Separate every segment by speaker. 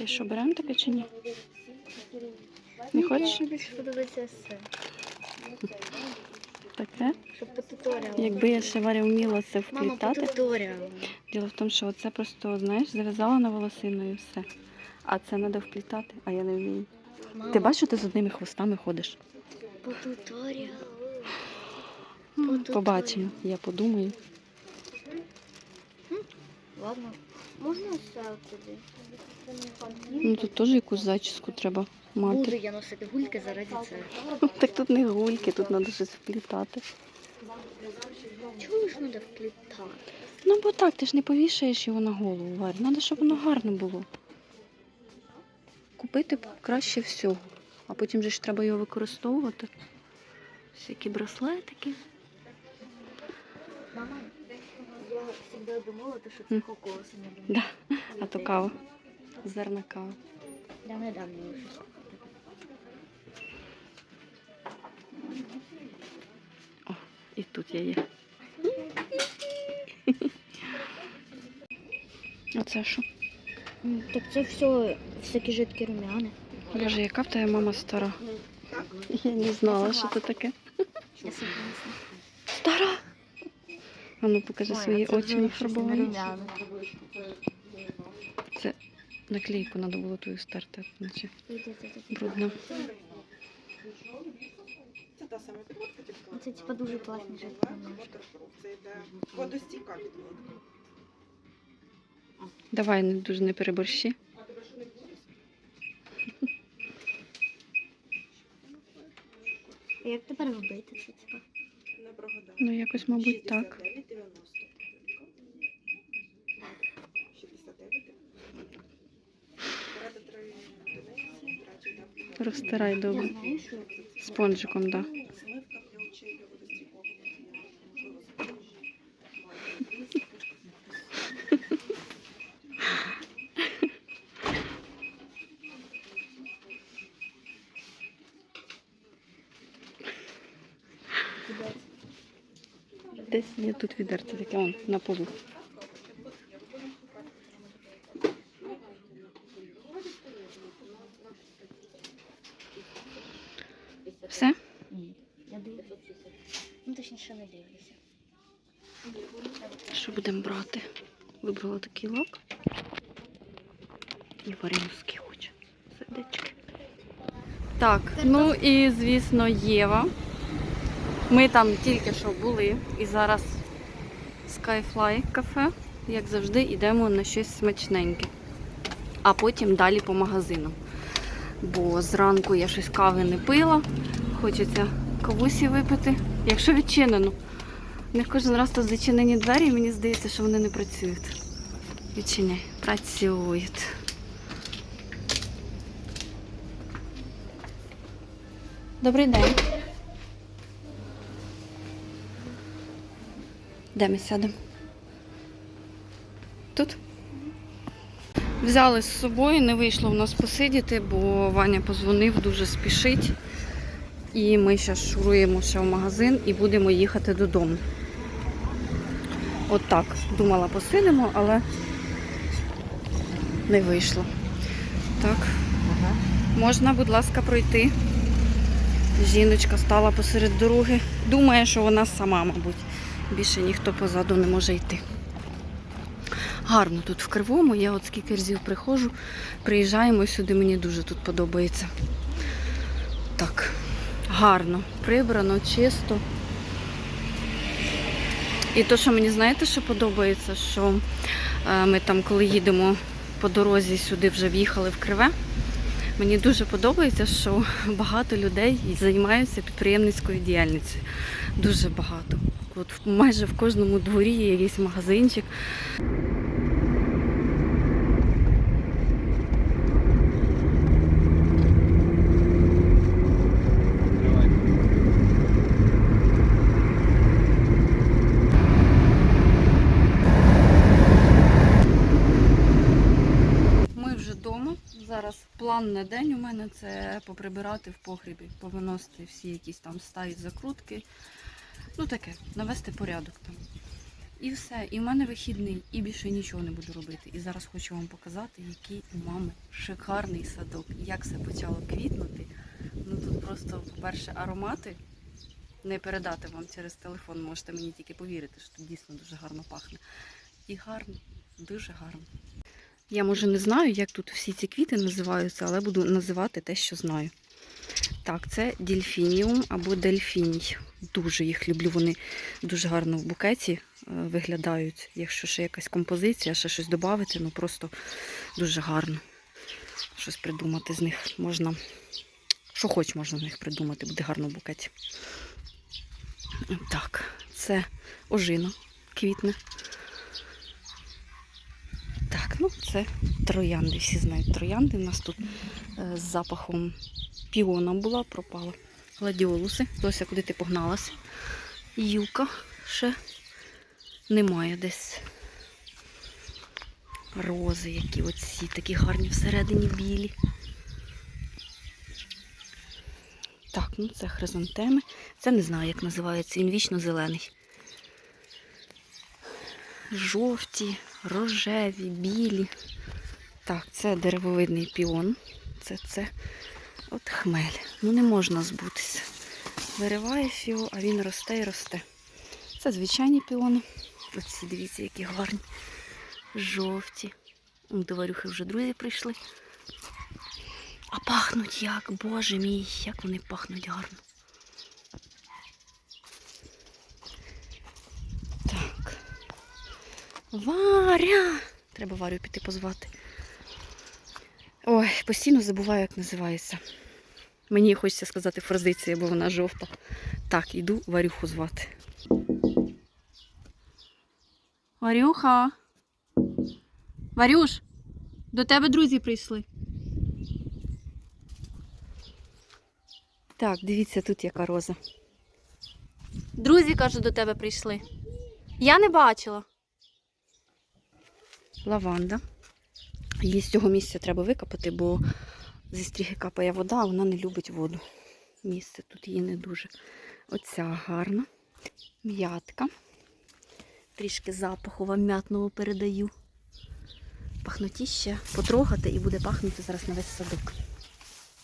Speaker 1: Ти що, беремо таке чи ні? Не хочеш?
Speaker 2: Більше подобається все.
Speaker 1: Таке?
Speaker 2: Щоб по туторіалу.
Speaker 1: Якби я ще Варя вміла це
Speaker 2: Мама, по
Speaker 1: вплітати.
Speaker 2: туторіалу.
Speaker 1: Діло в тому, що оце просто, знаєш, зав'язала на волосину і все. А це треба вплітати, а я не вмію.
Speaker 2: Мама,
Speaker 1: Ти бачиш, що ти з одними хвостами ходиш?
Speaker 2: по туторіалу.
Speaker 1: Побачимо, я подумаю.
Speaker 2: Ладно. Можна все туди?
Speaker 1: Ну тут теж якусь зачіску треба
Speaker 2: Буду
Speaker 1: мати.
Speaker 2: я носити гульки заради цього.
Speaker 1: Так тут не гульки, тут треба щось вплітати.
Speaker 2: Чого ж треба вплітати?
Speaker 1: Ну бо так, ти ж не повішаєш його на голову, Варя. Треба, щоб воно гарно було. Купити краще всього. А потім же ж треба його використовувати. Всякі браслетики.
Speaker 2: Мама, завжди думала, що це кокос.
Speaker 1: Да. А то кава. Зерна кава.
Speaker 2: Я недавно вже.
Speaker 1: О, і тут я є. Оце що?
Speaker 2: Так це все всякі жидкі румяни.
Speaker 1: Боже, яка в тебе мама стара? Я не знала, що це таке. Стара! А ну покажи свої очі нафарбовані. Це наклейку треба було тую стерти, наче брудно.
Speaker 3: Це
Speaker 2: типа дуже класні
Speaker 3: водостійка підводка.
Speaker 1: Давай не дуже не переборщи.
Speaker 2: А як тепер робити це
Speaker 3: прогадаю.
Speaker 1: Ну якось, мабуть, так. Розтирай добре. Спонжиком, так. Да. Десь є тут відерце таке, он, на полу. Все?
Speaker 2: Ні. Я дивлюся. Ну точніше не дивлюся.
Speaker 1: Що будемо брати? Лак. І варенські хочу. Сердечки. Так, ну і звісно, Єва. Ми там тільки що були і зараз Skyfly кафе. Як завжди, йдемо на щось смачненьке. А потім далі по магазинам. Бо зранку я щось кави не пила. Хочеться кавусі випити. Якщо відчинено. Них кожен раз тут зачинені двері, і мені здається, що вони не працюють. Відчиняй. Працюють. Добрий день. Де ми сядемо? Тут? Взяли з собою, не вийшло в нас посидіти, бо Ваня позвонив, дуже спішить. І ми зараз шуруємо ще в магазин і будемо їхати додому. От так. Думала посидимо, але не вийшло. Так. Можна, будь ласка, пройти. Жіночка стала посеред дороги. Думає, що вона сама, мабуть. Більше ніхто позаду не може йти. Гарно тут в Кривому. Я от скільки разів приходжу, приїжджаємо сюди, мені дуже тут подобається. Так, гарно, прибрано, чисто. І то, що мені знаєте, що подобається, що е, ми там, коли їдемо по дорозі сюди, вже в'їхали в Криве. Мені дуже подобається, що багато людей займаються підприємницькою діяльністю. Дуже багато. От майже в кожному дворі є якийсь магазинчик. Ми вже вдома. Зараз план на день у мене це поприбирати в погрібі, повиносити всі якісь там старі закрутки. Ну таке, навести порядок там. І все. І в мене вихідний, і більше нічого не буду робити. І зараз хочу вам показати, який у мами шикарний садок. Як все почало квітнути. Ну тут просто, по-перше, аромати не передати вам через телефон. Можете мені тільки повірити, що тут дійсно дуже гарно пахне. І гарно, дуже гарно. Я може не знаю, як тут всі ці квіти називаються, але буду називати те, що знаю. Так, це дельфініум або дельфіній. Дуже їх люблю. Вони дуже гарно в букеті е, виглядають. Якщо ще якась композиція, ще щось додати, ну просто дуже гарно. Щось придумати з них можна. Що хоч можна з них придумати, буде гарно в букеті. Так, це ожина квітне. Ну це троянди. Всі знають троянди. У нас тут е, з запахом піона була, пропала. Гладіолуси. Дося, куди ти погналася? Юка ще немає десь. Рози, які оці, такі гарні всередині білі. Так, ну це хризантеми. Це не знаю, як називається. Він вічно зелений. Жовті, рожеві, білі. Так, це деревовидний піон. Це це от хмель. Ну не можна збутися. Вириваєш його, а він росте і росте. Це звичайні піони. Оці, дивіться, які гарні. Жовті. До Варюхи вже друзі прийшли. А пахнуть як, боже мій, як вони пахнуть гарно. Варя! Треба Варю піти позвати. Ой, постійно забуваю, як називається. Мені хочеться сказати фразиція, бо вона жовта. Так, іду Варюху звати. Варюха. Варюш, до тебе друзі прийшли. Так, дивіться, тут яка роза. Друзі, кажу, до тебе прийшли. Я не бачила. Лаванда. Її з цього місця треба викопати, бо зі стріги капає вода, а вона не любить воду. Місце тут її не дуже. Оця гарна. М'ятка. Трішки запаху вам м'ятного передаю. Пахнотіще потрогати і буде пахнути зараз на весь садок.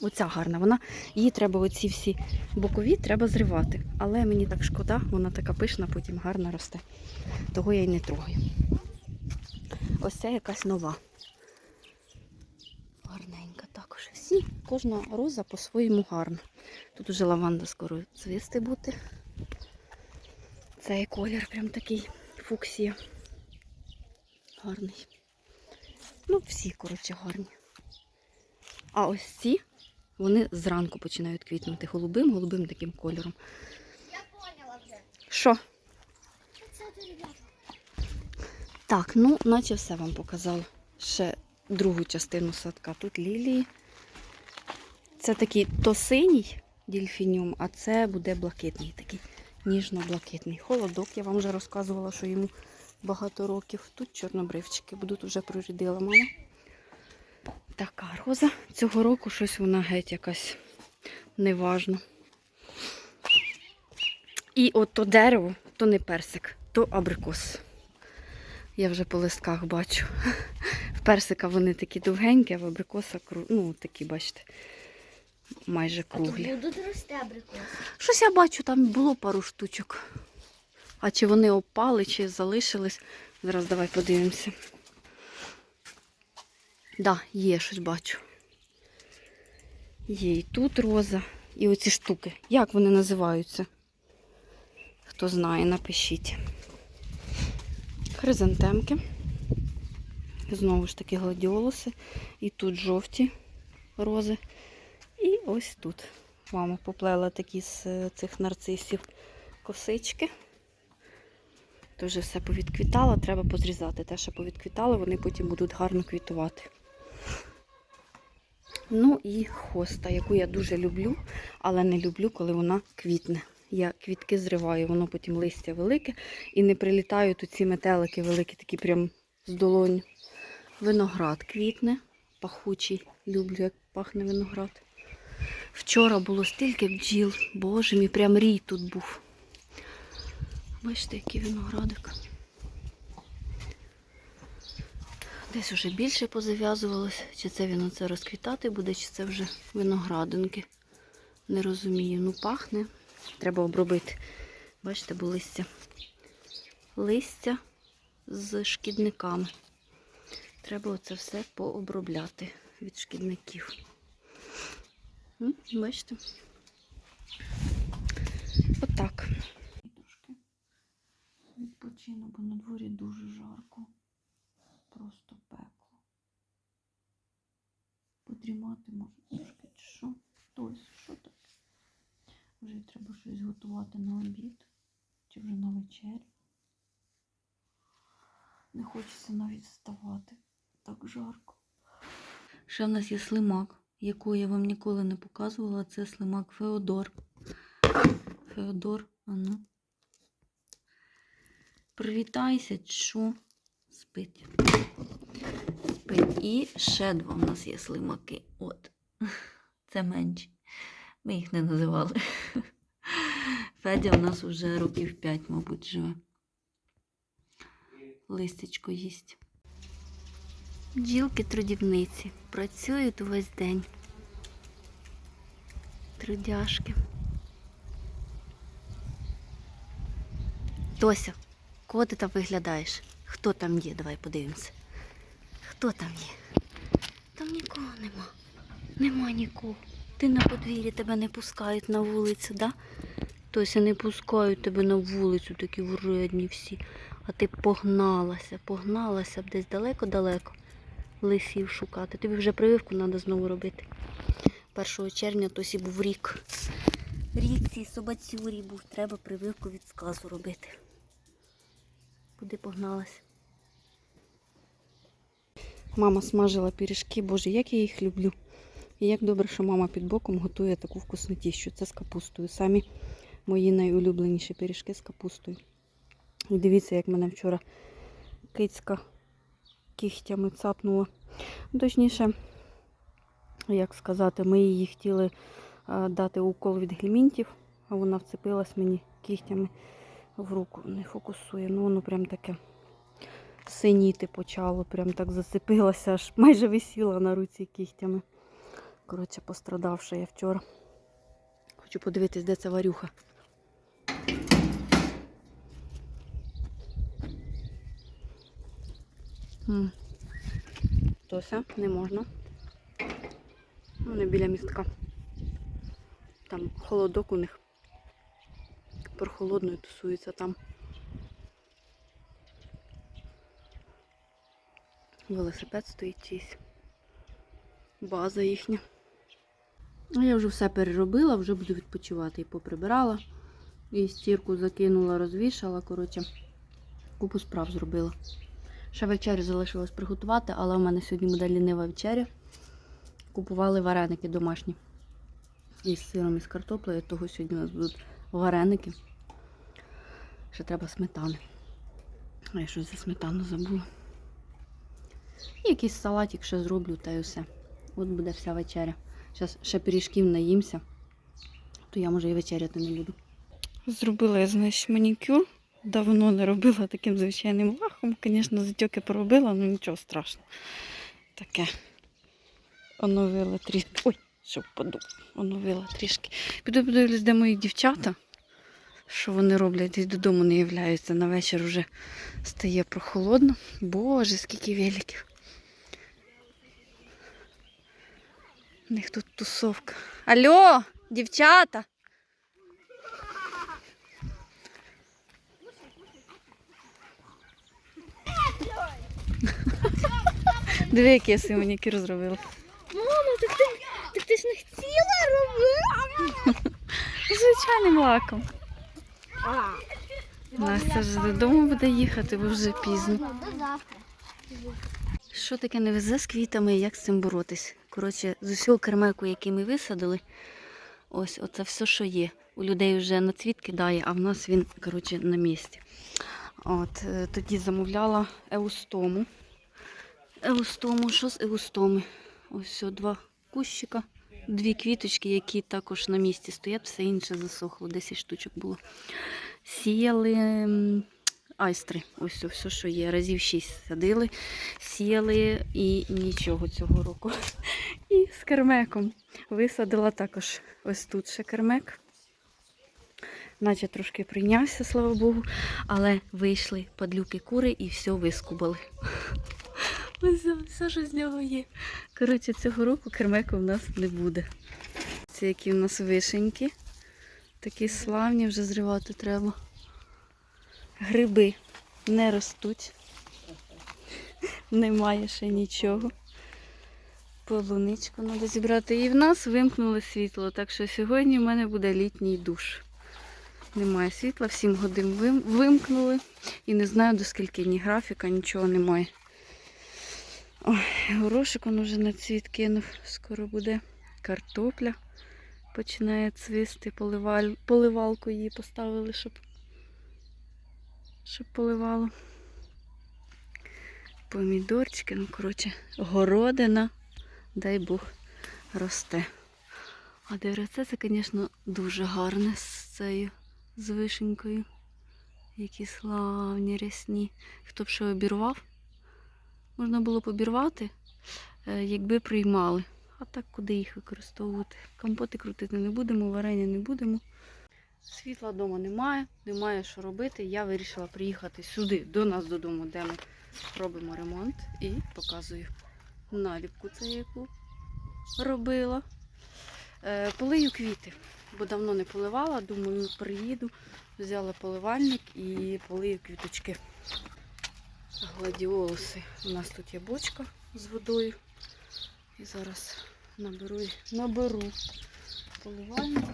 Speaker 1: Оця гарна. Вона, її треба оці всі бокові треба зривати. Але мені так шкода, вона така пишна, потім гарно росте. Того я й не трогаю. Ось ця якась нова. Гарненька також. Всі, кожна роза по-своєму гарна. Тут уже лаванда скоро цвісти бути. Цей колір прям такий фуксія. Гарний. Ну, всі, коротше, гарні. А ось ці, вони зранку починають квітнути голубим, голубим таким кольором.
Speaker 2: Я поняла вже.
Speaker 1: Що?
Speaker 2: Це ти, ребята.
Speaker 1: Так, ну, наче все вам показала. Ще другу частину садка. Тут лілії. Це такий то синій дільфініум, а це буде блакитний, такий ніжно-блакитний. Холодок, я вам вже розказувала, що йому багато років. Тут чорнобривчики будуть вже прорядила мама. Така роза. Цього року щось вона геть якась неважно. І от то дерево, то не персик, то абрикос. Я вже по листках бачу. В персика вони такі довгенькі, а в абрикоса кру... ну, такі, бачите, майже
Speaker 2: А тут
Speaker 1: круглі.
Speaker 2: будуть рости абрикоси.
Speaker 1: Щось я бачу, там було пару штучок. А чи вони опали, чи залишились. Зараз давай подивимося. Да, є щось бачу. Є і тут роза, і оці штуки. Як вони називаються? Хто знає, напишіть. Хризантемки. Знову ж таки гладіолуси. І тут жовті рози. І ось тут. Мама поплела такі з е, цих нарцисів косички. То все повідквітало, треба позрізати. Те, що повідквітало, вони потім будуть гарно квітувати. Ну і хоста, яку я дуже люблю, але не люблю, коли вона квітне. Я квітки зриваю, воно потім листя велике і не прилітають оці метелики великі, такі прям з долоню. Виноград квітне, пахучий. Люблю, як пахне виноград. Вчора було стільки бджіл. Боже мій, прям рій тут був. Бачите, який виноградик. Десь уже більше позав'язувалось. Чи це він оце розквітати буде, чи це вже виноградинки. Не розумію. Ну, пахне. Треба обробити. Бачите, бо листя. Листя з шкідниками. Треба оце все пообробляти від шкідників. Бачите? Отак. Трошки відпочину, бо на дворі дуже жарко. Просто пекло. Подрімати можу трошки чи що? Ось, що таке? Вже треба щось готувати на обід чи вже на вечерю. Не хочеться навіть вставати. Так жарко. Ще в нас є слимак, яку я вам ніколи не показувала. Це слимак Феодор. Феодор, ану. Привітайся, що спить. Спить. І ще два в нас є слимаки. От. Це менші. Ми їх не називали. Федя в нас вже років 5, мабуть, живе. Листечко їсть. Бджілки-трудівниці працюють увесь день. Трудяшки. Тося, кого ти там виглядаєш? Хто там є? Давай подивимося. Хто там є? Там нікого нема. Нема нікого. Ти на подвір'ї тебе не пускають на вулицю, да? Тося не пускають тебе на вулицю, такі вредні всі. А ти погналася, погналася б десь далеко-далеко лисів шукати. Тобі вже прививку треба знову робити. 1 червня Тосі був рік. Рік цій собацюрі був. Треба прививку від сказу робити. Куди погналася? Мама смажила пиріжки, боже, як я їх люблю. І як добре, що мама під боком готує таку вкуснотіщу. Це з капустою. Самі мої найулюбленіші пиріжки з капустою. І дивіться, як мене вчора кицька кігтями цапнула. Ну, Точніше, як сказати, ми її хотіли дати укол від гельмінтів, а вона вцепилась мені кігтями в руку. Не фокусує. Ну, воно прям таке синіти почало, прям так зацепилася, аж майже висіла на руці кігтями. Коротше, пострадавша я вчора. Хочу подивитись, де ця варюха. М. Тося, не можна. Вони біля містка. Там холодок у них. Прохолодною тусується там. Велосипед стоїть чийсь. База їхня. Ну, я вже все переробила, вже буду відпочивати. І поприбирала, і стірку закинула, розвішала. Коротше, купу справ зробила. Ще вечерю залишилось приготувати, але у мене сьогодні буде лінива вечеря. Купували вареники домашні. Із сиром і з картоплею, того сьогодні у нас будуть вареники. Ще треба сметани. А я щось за сметану забула. І якийсь салатик ще зроблю, та й усе. От буде вся вечеря. Зараз ще пиріжків наїмся, то я може і вечеряти не буду. Зробила я, знаєш, манікюр. Давно не робила таким звичайним лахом. Звісно, затьоки поробила, але нічого страшного. Таке. Оновила трішки. Ой, що впаду. Оновила трішки. Піду подивлюсь, де мої дівчата. Що вони роблять, десь додому не являються. На вечір вже стає прохолодно. Боже, скільки великів. У них тут тусовка. Алло, дівчата! Диви, який я свій манікюр зробила.
Speaker 2: Мама, так ти, так ти ж не хотіла робити?
Speaker 1: Звичайним лаком. Настя вже додому буде їхати, бо вже пізно. Що таке не везе з квітами і як з цим боротись? Коротше, з усього кермеку, який ми висадили, ось оце все, що є. У людей вже на цвіт кидає, а в нас він, коротше, на місці. От, е, тоді замовляла еустому. Еустому, що з еустоми? Ось два кущика, дві квіточки, які також на місці стоять, все інше засохло, 10 штучок було. Сіяли айстри. Ось все, що є. Разів шість садили, сіяли і нічого цього року. І з кермеком висадила також ось тут ще кермек. Наче трошки прийнявся, слава Богу, але вийшли падлюки кури і все вискубали. Ось все, що з нього є. Коротше, цього року кермеку в нас не буде. Це які в нас вишеньки. Такі славні, вже зривати треба. Гриби не ростуть. Немає ще нічого. Полуничку треба зібрати. І в нас вимкнули світло, так що сьогодні в мене буде літній душ. Немає світла, в 7 годин вимкнули. І не знаю до скільки ні графіка, нічого немає. Ой, горошик он уже на цвіт кинув. Скоро буде картопля. Починає цвісти, поливаль... поливалку її поставили, щоб, щоб поливало. Помідорчики, ну, коротше, городина, дай Бог, росте. А деревце це, звісно, дуже гарне з цією з вишенькою. Які славні рясні. Хто б ще обірвав, можна було б обірвати, е, якби приймали. А так куди їх використовувати? Компоти крутити не будемо, варення не будемо. Світла вдома немає, немає що робити. Я вирішила приїхати сюди, до нас додому, де ми робимо ремонт, і показую наліпку, це яку робила. Е, полию квіти, бо давно не поливала. Думаю, приїду, взяла поливальник і полию квіточки. Гладіолуси. У нас тут є бочка з водою. І зараз наберу, наберу поливальник.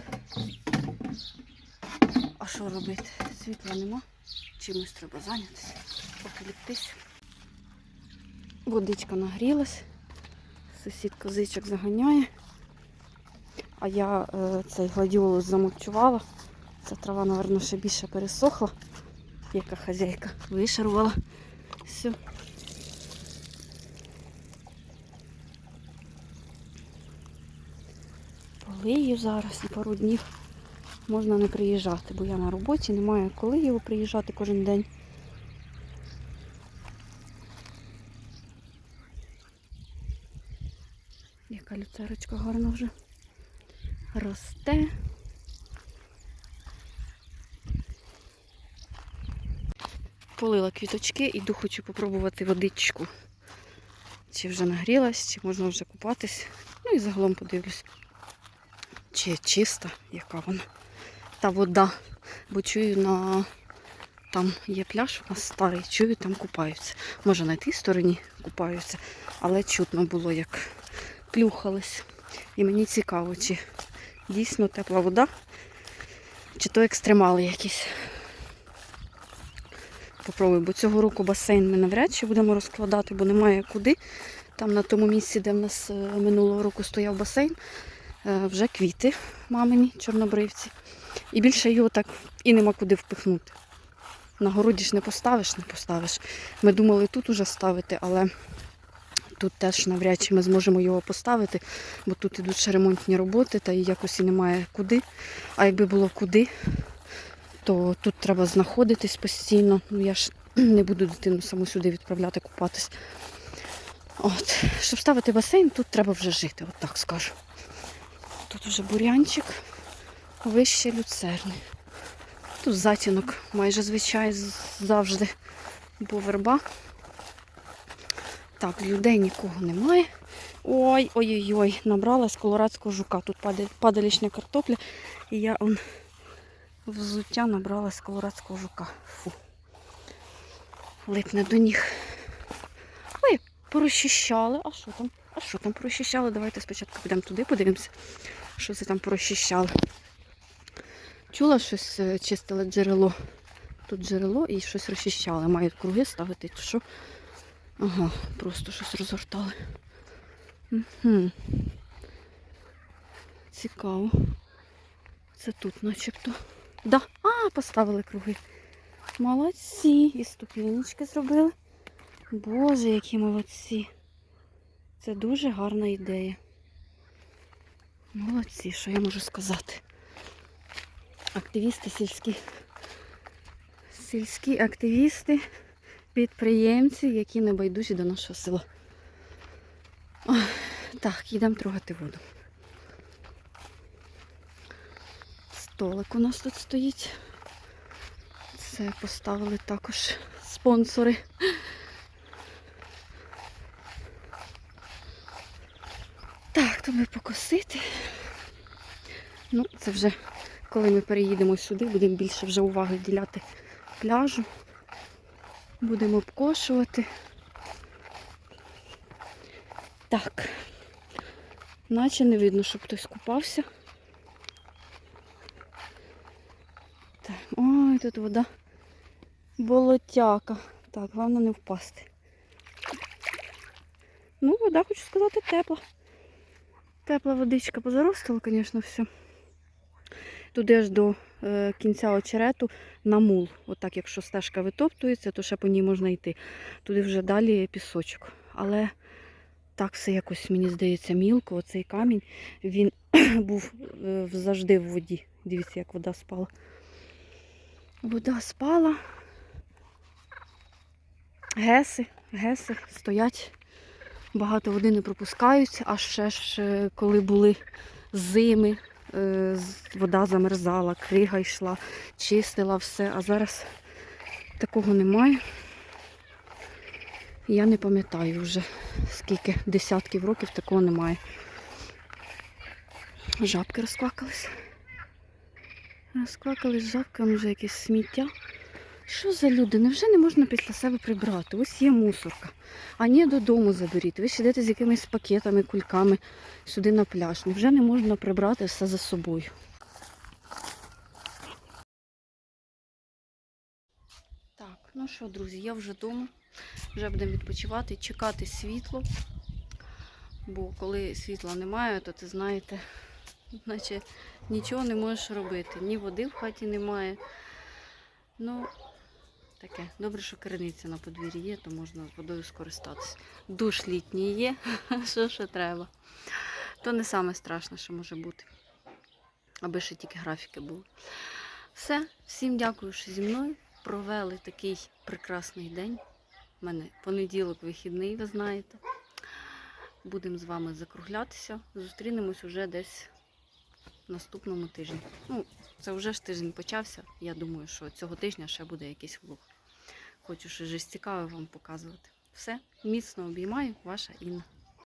Speaker 1: А що робити? Світла нема. Чимось треба зайнятися, поколіктись. Водичка нагрілась. Сусід козичок заганяє. А я е, цей гладіолус замовчувала. Ця трава, мабуть, ще більше пересохла. Яка хазяйка вишарувала. Все. Полию зараз і пару днів можна не приїжджати, бо я на роботі, немає коли його приїжджати кожен день. Яка люцерочка гарна вже росте. Полила квіточки, іду хочу попробувати водичку. Чи вже нагрілась, чи можна вже купатись. Ну і загалом подивлюсь, чи чиста, яка вона. Та вода. Бо чую на там є пляж у нас старий, чую, там купаються. Може на тій стороні купаються, але чутно було, як плюхались. І мені цікаво, чи дійсно тепла вода, чи то екстремали якісь. Попробую, бо цього року басейн ми навряд чи будемо розкладати, бо немає куди. Там на тому місці, де в нас е, минулого року стояв басейн, е, вже квіти мамині, чорнобривці. І більше його так і нема куди впихнути. На городі ж не поставиш, не поставиш. Ми думали тут уже ставити, але тут теж навряд чи ми зможемо його поставити, бо тут ідуть ремонтні роботи, та якось і немає куди. А якби було куди, то тут треба знаходитись постійно. Ну я ж не буду дитину саму сюди відправляти купатись. От. Щоб ставити басейн, тут треба вже жити, от так скажу. Тут вже бурянчик, вище люцерни. Тут затінок майже звичай завжди, бо верба. Так, людей нікого немає. Ой, ой-ой-ой, набралась колорадського жука. Тут падає, падалішня картопля, і я он взуття набралась колорадського жука. Фу. Липне до ніг. Ой, порозчищали. А що там? А що там порозчищали? Давайте спочатку підемо туди, подивимося, що це там порозчищали. Чула щось е, чистили джерело. Тут джерело і щось розчищали. Мають круги ставити, чи що. Ага, просто щось розгортали. Угу. Цікаво. Це тут начебто. Да. А, поставили круги. Молодці. І ступінечки зробили. Боже, які молодці. Це дуже гарна ідея. Молодці, що я можу сказати. Активісти сільські Сільські активісти, підприємці, які не байдужі до нашого села. Ой, так, йдемо трогати воду. Столик у нас тут стоїть. Це поставили також спонсори. Так, тут би покосити. Ну, це вже коли ми переїдемо сюди, будемо більше вже уваги вділяти пляжу. Будемо обкошувати. Так. Наче не видно, щоб хтось купався. Так. Ой, тут вода болотяка. Так, головне не впасти. Ну, вода, хочу сказати, тепла. Тепла водичка позаростила, звісно, все. Туди аж до е, кінця очерету на мул. Отак, якщо стежка витоптується, то ще по ній можна йти. Туди вже далі пісочок. Але так все якось, мені здається, мілко. Оцей камінь, він був е, завжди в воді. Дивіться, як вода спала. Вода спала. Геси, геси стоять. Багато води не пропускають, а ще ж е, коли були зими, вода замерзала, крига йшла, чистила все, а зараз такого немає. Я не пам'ятаю вже, скільки десятків років такого немає. Жабки розквакались. Розквакались жабками вже якесь сміття. Що за люди? Невже не можна після себе прибрати? Ось є мусорка. А ні, додому заберіть. Ви ж з якимись пакетами, кульками сюди на пляж. Невже не можна прибрати все за собою? Так, ну що, друзі, я вже вдома. Вже будемо відпочивати, чекати світло. Бо коли світла немає, то ти знаєте, наче нічого не можеш робити. Ні води в хаті немає. Ну, таке. Добре, що криниця на подвір'ї є, то можна з водою скористатися. Душ літній є, що ще треба. То не саме страшне, що може бути. Аби ще тільки графіки були. Все, всім дякую, що зі мною провели такий прекрасний день. У мене понеділок вихідний, ви знаєте. Будемо з вами закруглятися. Зустрінемось уже десь в наступному тижні. Ну, це вже ж тиждень почався. Я думаю, що цього тижня ще буде якийсь влог. Хочу щось цікаве вам показувати. Все, міцно обіймаю, ваша Інна.